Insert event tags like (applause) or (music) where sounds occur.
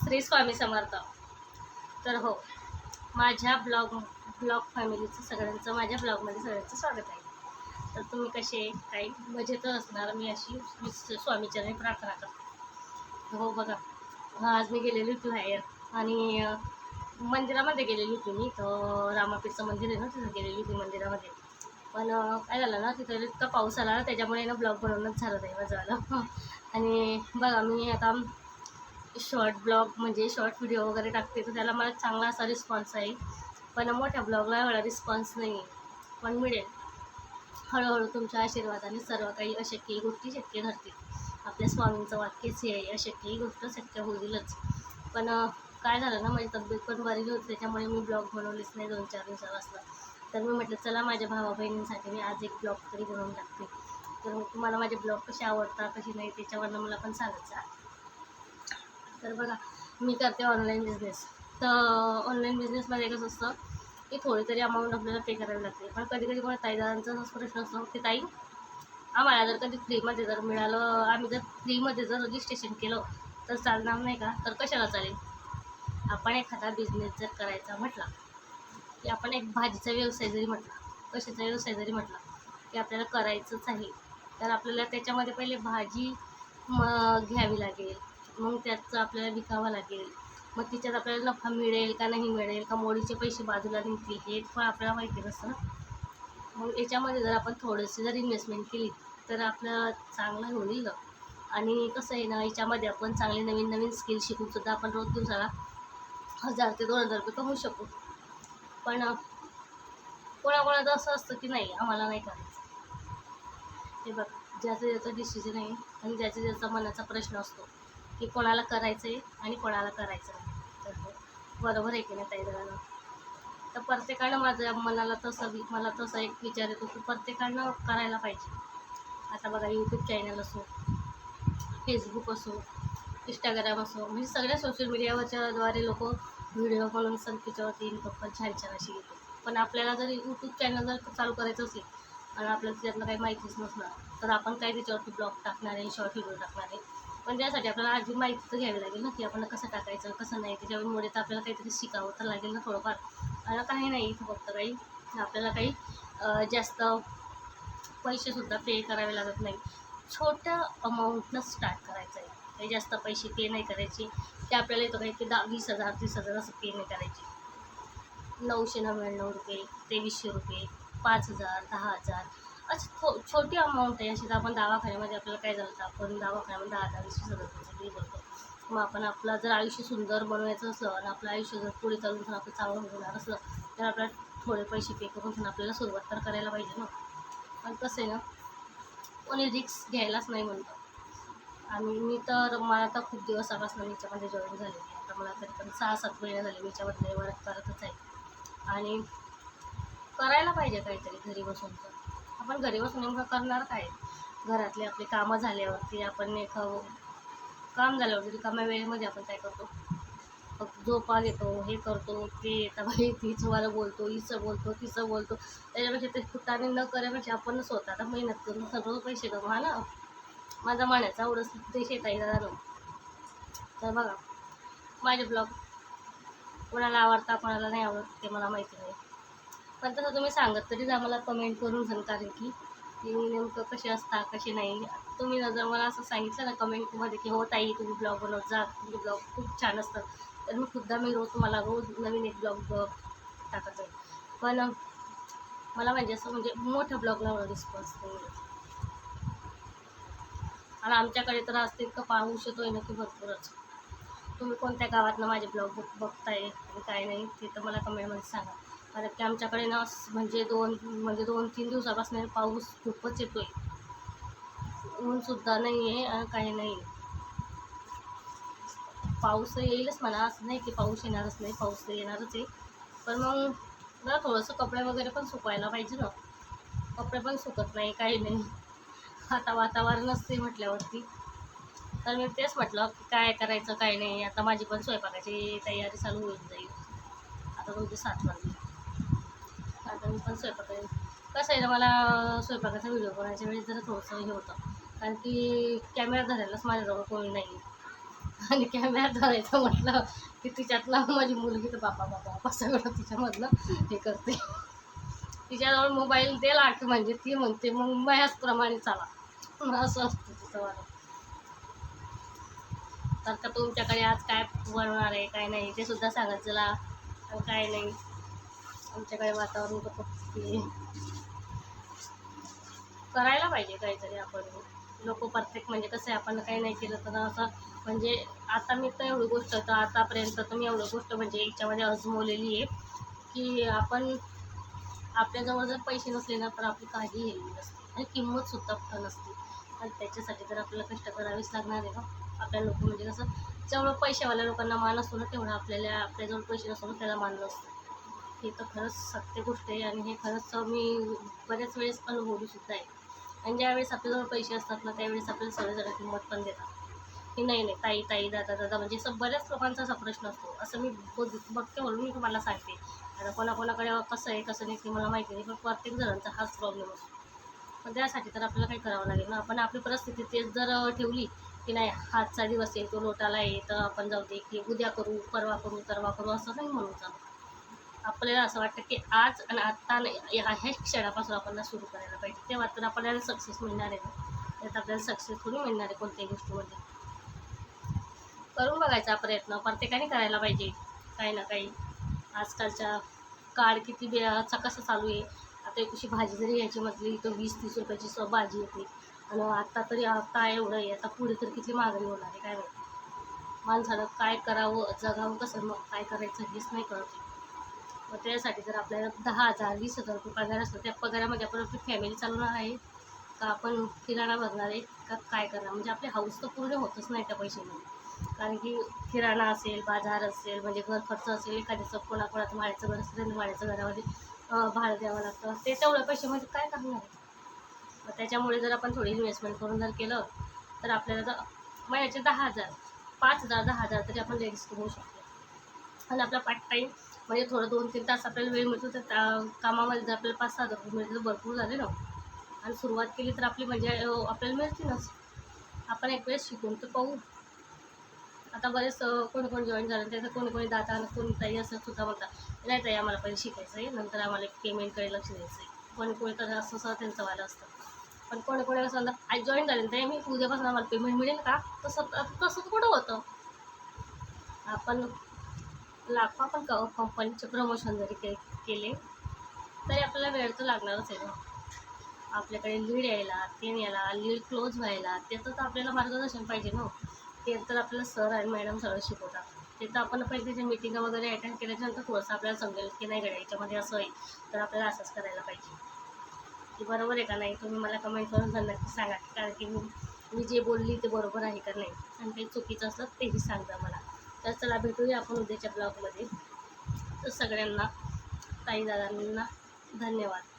श्री स्वामी समर्थ. तर हो माझ्या ब्लॉग ब्लॉग फॅमिलीचं सगळ्यांचं माझ्या ब्लॉगमध्ये सगळ्यांचं स्वागत आहे. तर तुम्ही कसे काही मजेतच असणार मी अशी स्वामीच्या स्वामीचरणी प्रार्थना करते हो बघा. आज मी गेलेली होती बाहेर. आणि मंदिरामध्ये गेलेली होती मी. तर रामापीठचं मंदिर आहे ना तिथं गेलेली होती मंदिरामध्ये. पण काय झालं ना तिथं इतका पाऊस आला ना त्याच्यामुळे ना ब्लॉग बनवणंच झालं नाही माझं आलं. (laughs) आणि बघा मी आता शॉर्ट ब्लॉग म्हणजे शॉर्ट व्हिडिओ वगैरे टाकते तर त्याला मला चांगला असा रिस्पॉन्स आहे. पण मोठ्या ब्लॉगला एवढा रिस्पॉन्स नाही आहे. पण मिळेल. हळूहळू तुमच्या आशीर्वादाने सर्व काही अशक्य गोष्टी शक्य ठरतील आपल्या स्वामींचं वाक्यच हे आहे अशक्यही गोष्ट शक्य होईलच. पण काय झालं ना माझी तब्येत पण बरी होती त्याच्यामुळे मी ब्लॉग बनवलेच नाही दोन चार दिवसापासून तर मी म्हटलं चला माझ्या भावा बहिणींसाठी मी आज एक ब्लॉग तरी बनवून टाकते. तर तुम्हाला माझे ब्लॉग कसे आवडतात कसे नाही त्याच्यावरनं मला पण सांगायचं तर बघा मी करते ऑनलाईन बिझनेस तर ऑनलाईन बिझनेसमध्ये कसं असतं की थोडी तरी अमाऊंट आपल्याला पे करायला लागते. पण कधी कधी मला ताईदारांचा प्रश्न असतो की ताई आम्हाला जर कधी फ्रीमध्ये जर मिळालं आम्ही जर फ्रीमध्ये जर रजिस्ट्रेशन केलं तर चालणार नाही का? तर कशाला चालेल? आपण एखादा बिझनेस जर करायचा म्हटला की आपण एक भाजीचा व्यवसाय जरी म्हटला कशाचा व्यवसाय जरी म्हटला की आपल्याला करायचंच आहे तर आपल्याला त्याच्यामध्ये पहिले भाजी म घ्यावी लागेल. मग त्याचं आपल्याला विकावं लागेल. मग तिच्यात आपल्याला नफा मिळेल का नाही मिळेल का मोडीचे पैसे बाजूला निघतील हे पण आपल्याला माहिती नसतं ना. मग याच्यामध्ये जर आपण थोडीशी जर इन्व्हेस्टमेंट केली तर आपलं चांगलं होईल. आणि कसं आहे ना याच्यामध्ये आपण चांगले नवीन नवीन स्किल शिकूनसुद्धा आपण रोज दिवसाला हजार ते दोन हजार रुपये कमवू शकू. पण कोणाकोणाचं असं असतं की नाही आम्हाला नाही करायचं. हे बघ ज्याचं ज्याचं डिसिजन आहे आणि ज्याच्या ज्याचा मनाचा प्रश्न असतो की कोणाला करायचं आहे आणि कोणाला करायचं नाही. तर बरोबर आहे की नाही ताई जरा तर प्रत्येकानं माझ्या मनाला तसं मला तसं एक विचार येतो की प्रत्येकानं करायला पाहिजे. आता बघा यूट्यूब चॅनल असो फेसबुक असो इंस्टाग्राम असो म्हणजे सगळ्या सोशल मीडियावरच्या द्वारे लोक व्हिडिओ बनवून सण त्याच्यावरती इन्कम पण छान छान अशी येते पण आपल्याला जर यूट्यूब चॅनल जर चालू करायचं असेल आणि आपल्याला त्यातलं काही माहितीच नसणार तर आपण काय त्याच्यावरती ब्लॉग टाकणार आहे शॉर्ट व्हिडिओ टाकणार आहे? म्हणजे पण त्यासाठी आपल्याला आधी माहिती तर घ्यावी लागेल ना की आपण कसं टाकायचं कसं नाही त्याच्यामुळे तर आपल्याला काहीतरी शिकावं तर लागेल ना थोडंफार. आणि काही नाही इथं फक्त काही आपल्याला काही जास्त पैसेसुद्धा पे करावे लागत नाही. छोट्या अमाऊंटनं स्टार्ट करायचं आहे काही जास्त पैसे पे नाही करायचे. ते आपल्याला येतो काही ते दहा वीस हजार तीस हजार असं पे नाही करायचे. नऊशे नव्याण्णव रुपये तेवीसशे रुपये पाच हजार दहा हजार अशी थो छोटी अमाऊंट आहे. अशी तर आपण दवाखान्यामध्ये आपल्याला काय झालं तर आपण दवाखान्यामध्ये दहा दहा वीस हजार रुपयाचं बिल मग आपण आपलं जर आयुष्य सुंदर बनवायचं असलं आणि आपलं आयुष्य जर पुढे चालून जर आपलं चांगलं होणार असलं तर आपल्याला थोडे पैसे पे करून पण आपल्याला सुरुवात तर करायला पाहिजे ना. पण कसं आहे ना कोणी रिक्स घ्यायलाच नाही म्हणतं आणि मी तर मला तर खूप दिवसापासून मी याच्यामध्ये जॉईन झालेली आहे. आता मला तरी पण सहा सात महिने झाले मी याच्यामध्ये वर्क करतच आहे. आणि करायला पाहिजे काहीतरी घरी बसून तर. आपण घरी बसून नेमकं करणार काय? घरातले आपले कामं झाल्यावरती आपण एक काम झाल्यावरती रिकाम्या वेळेमध्ये आपण काय करतो? फक्त झोपा घेतो हे करतो ते आता बाई तीच बोलतो हिचं बोलतो तिचं बोलतो. त्याच्यापेक्षा ते फुटाने न करायपेक्षा आपण स्वतः आता मेहनत करून सर्व पैसे कमवा ना? माझा म्हणायचा एवढंच ते शेताई दादा तर बघा माझे ब्लॉग कोणाला आवडता कोणाला नाही आवडत ते मला माहिती नाही. पण तसं तुम्ही सांगत तरी आम्हाला कमेंट करून सांग कारण की नेमकं कसे असता कसे नाही. तुम्ही जर मला असं सांगितलं ना कमेंटमध्ये की हो ताई तुम्ही ब्लॉग बनवत जा तुमचे ब्लॉग खूप छान असतात. तर मी सुद्धा मी रोज तुम्हाला रोज नवीन एक ब्लॉग टाकत जाईल पण मला म्हणजे असं म्हणजे मोठ्या ब्लॉगला एवढा रिस्पॉन्स नाही आणि आमच्याकडे तर असते इतकं पाऊस येतोय ना की भरपूरच. तुम्ही कोणत्या गावातनं माझे ब्लॉग बघ बघताय आणि काय नाही ते तर मला कमेंटमध्ये सांगा. कारण की आमच्याकडे ना म्हणजे दोन म्हणजे दोन तीन दिवसापासून पाऊस खूपच येतो आहे ऊनसुद्धा नाही आहे आणि काही नाही. पाऊस येईलच म्हणा असं नाही की पाऊस येणारच नाही पाऊस तर येणारच आहे. पण मग ना थोडंसं कपडे वगैरे पण सुकवायला पाहिजे ना. कपडे पण सुकत नाही काही नाही. आता वातावरण असते म्हटल्यावरती. तर मी तेच म्हटलं की काय करायचं काय नाही. आता माझी पण स्वयंपाकाची तयारी चालू होऊन जाईल. आता तुमची सात वाजली. आता मी पण स्वयंपाक करेन. कसं आहे ना मला स्वयंपाकाचा व्हिडिओ बनवायच्या वेळेस जरा थोडंसं हे होतं. कारण की कॅमेरा धरायलाच माझ्याजवळ कोणी नाही. आणि कॅमेरा धरायचं म्हटलं की तिच्यातला माझी मुलगी तर बापा बापा बापा सगळं तिच्यामधलं हे करते. तिच्याजवळ मोबाईल दिला की म्हणजे ती म्हणते मग माझ्याचप्रमाणे चाला. असं असतं तिचं मला तर का तुमच्याकडे आज काय बनवणार आहे काय नाही ते सुद्धा सांगत चला काय नाही. आमच्याकडे वातावरण कसं खूप करायला पाहिजे काहीतरी आपण. लोक परफेक्ट म्हणजे कसं आहे आपण काही नाही केलं तर असं म्हणजे आता मी तर एवढी गोष्ट तर आतापर्यंत तर मी एवढी गोष्ट म्हणजे याच्यामध्ये अजमवलेली आहे की आपण आपल्याजवळ जर पैसे नसले ना तर आपली काही हे नसते आणि किंमतसुद्धा नसते. आणि त्याच्यासाठी तर आपल्याला कष्ट करावेच लागणार आहे ना. आपल्या लोक म्हणजे कसं जेवढं पैशावाल्या लोकांना मान असतो ना तेवढं आपल्याला आपल्याजवळ पैसे नसतो ना त्याला मान नसतो. हे तर खरंच सत्य गोष्ट आहे आणि हे खरंच मी बऱ्याच वेळेस अनुभवली सुद्धा आहे. आणि ज्यावेळेस आपल्याजवळ पैसे असतात ना त्यावेळेस आपल्याला सगळे जण किंमत पण देतात. की नाही नाही ताई ताई दादा दादा म्हणजे असं बऱ्याच लोकांचा असा प्रश्न असतो. असं मी बघते म्हणून मी तुम्हाला सांगते. आता कोणाकोणाकडे कसं आहे कसं नाही ते मला माहिती नाही पण प्रत्येक जणांचा हाच प्रॉब्लेम असतो. पण त्यासाठी तर आपल्याला काही करावं लागेल ना. आपण आपली परिस्थिती तेच जर ठेवली की नाही हातचा दिवस आहे तो लोटाला आहे तर आपण जाऊ दे की उद्या करू परवा करू तरवा करू असं नाही म्हणून चालू आपल्याला असं वाटतं की आज आणि आत्ता नाही या ह्या क्षणापासून आपण सुरू करायला पाहिजे. तेव्हा तर आपल्याला सक्सेस मिळणार आहे त्यात आपल्याला सक्सेस थोडी मिळणार आहे कोणत्याही गोष्टीमध्ये. करून बघायचा प्रयत्न. प्रत्येकाने करायला पाहिजे. काही ना काही. आजकालच्या काळ किती बेचा कसं चालू आहे. आता एक अशी भाजी जरी यायची म्हटली तर वीस तीस रुपयाची स भाजी येते. आणि आत्ता तरी आत्ता एवढं आहे. आता पुढे तर किती महागाई होणार आहे काय माहिती. माणसानं काय करावं जगावं कसं मग काय करायचं हेच नाही कळत. मग त्यासाठी जर आपल्याला दहा हजार वीस हजार रुपये पगार असतो त्या पगारामध्ये आपण आपली फॅमिली चालवणार आहे. का आपण किराणा भरणार आहे का काय करणार? म्हणजे आपले हाऊस तर पूर्ण होतच नाही त्या पैशामध्ये कारण की किराणा असेल बाजार असेल म्हणजे घर खर्च असेल एखाद्याचं कोणाकोणाचं भाड्याचं घर असेल तर भाड्याचं घरामध्ये भाडं द्यावं लागतं. ते तेवढ्या पैशामध्ये काय करणार मग त्याच्यामुळे जर आपण थोडी इन्व्हेस्टमेंट करून जर केलं तर आपल्याला जर महिन्याचे दहा हजार पाच हजार दहा हजार तरी आपण लेडीज कमवू शकतो. आणि आपला पार्ट टाईम म्हणजे थोडं दोन तीन तास आपल्याला वेळ मिळतो तर त्या कामामध्ये जर आपल्याला पाच सहा हजार रुपये तर भरपूर झाले ना. आणि सुरुवात केली तर आपली म्हणजे आपल्याला मिळते ना. आपण एक वेळेस शिकून तर पाहू. आता बरेच कोण कोण जॉईन झालं त्याचं कोणी कोणी दाता आणि कोणी ताई असं सुद्धा म्हणतात नाही ताई आम्हाला पहिले शिकायचं आहे नंतर आम्हाला पेमेंटकडे लक्ष द्यायचं आहे. कोणी कोणी तर असं असं त्यांचं वालं असतं. पण कोणी कोणी असं म्हणतात आज जॉईन झाले ताई मी उद्यापासून आम्हाला पेमेंट मिळेल का? तसं तसं कुठं होतं. आपण लाखो आपण क कंपनीचे प्रमोशन जरी के केले तरी आपल्याला वेळ तर लागणारच आहे ना. आपल्याकडे लीड यायला ते यायला लीड क्लोज व्हायला त्याचं तर आपल्याला मार्गदर्शन पाहिजे ना. ते तर आपल्याला सर आणि मॅडम सगळं शिकवतात. ते तर आपण पहिले जे मिटिंग वगैरे अटेंड केल्याच्यानंतर थोडंसं आपल्याला समजेल की नाही गड्या याच्यामध्ये असं आहे. तर आपल्याला असंच करायला पाहिजे. की बरोबर आहे का नाही? तुम्ही मला कमेंट करून जर नक्की सांगा. कारण की मी मी जे बोलली ते बरोबर आहे का नाही? आणि काही चुकीचं असलं तेही सांगा मला. तर चला भेटूया आपण उद्याच्या ब्लॉगमध्ये. तर सगळ्यांना ताई दादांना धन्यवाद.